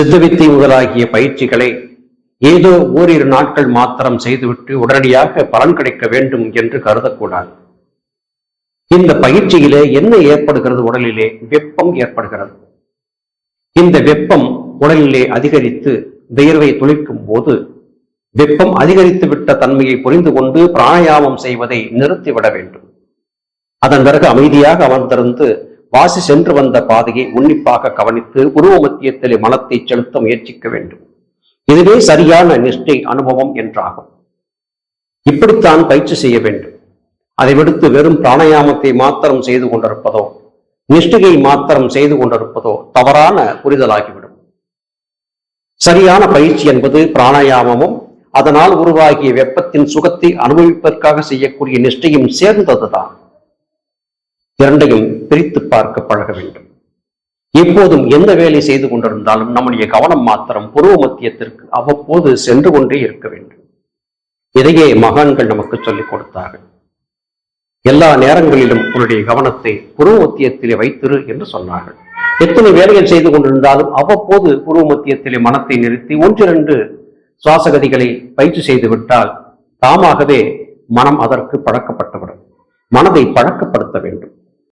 சித்தவித்தை முதலாகிய பயிற்சிகளை ஏதோ ஓரிரு நாட்கள் மாத்திரம் செய்துவிட்டு உடனடியாக பலன் கிடைக்க வேண்டும் என்று கருதக்கூடாது. இந்த பயிற்சியிலே என்ன ஏற்படுகிறது உடலிலே? வெப்பம் ஏற்படுகிறது. இந்த வெப்பம் உடலிலே அதிகரித்து வியர்வை துளிக்கும் போது வெப்பம் அதிகரித்து விட்ட தன்மையை புரிந்து கொண்டு பிராணாயாமம் செய்வதை நிறுத்திவிட வேண்டும். அதன் பிறகு அமைதியாக அமர்ந்திருந்து வாசி சென்று வந்த பாதையை உன்னிப்பாக கவனித்து உருவ மத்தியத்திலே மனத்தை செலுத்த முயற்சிக்க வேண்டும். இதுவே சரியான நிஷ்டை அனுபவம் என்றாகும். இப்படித்தான் பயிற்சி செய்ய வேண்டும். அதை விடுத்து வெறும் பிராணாயாமத்தை மாத்திரம் செய்து கொண்டிருப்பதோ நிஷ்டிகை மாத்திரம் செய்து கொண்டிருப்பதோ தவறான புரிதலாகிவிடும். சரியான பயிற்சி என்பது பிராணாயாமமும் அதனால் உருவாகிய வெப்பத்தின் சுகத்தை அனுபவிப்பதற்காக செய்யக்கூடிய நிஷ்டையும் சேர்ந்ததுதான். இரண்டையும் பிரித்து பார்க்க பழக வேண்டும். எப்போதும் எந்த வேலை செய்து கொண்டிருந்தாலும் நம்முடைய கவனம் மாத்திரம் புருவ மத்தியத்திற்கு அவ்வப்போது சென்று கொண்டே இருக்க வேண்டும். இதையே மகான்கள் நமக்கு சொல்லிக் கொடுத்தார்கள். எல்லா நேரங்களிலும் உன்னுடைய கவனத்தை புருவ மத்தியத்திலே வைத்திரு என்று சொன்னார்கள். எத்தனை வேலைகள் செய்து கொண்டிருந்தாலும் அவ்வப்போது புருவ மத்தியத்திலே மனத்தை நிறுத்தி ஒன்றிரண்டு சுவாசகதிகளை பயிற்சி செய்து விட்டால் தாமாகவே மனம் அதற்கு பழக்கப்பட்டுவிடும் மனதை பழக்கப்படுத்த வேண்டும்.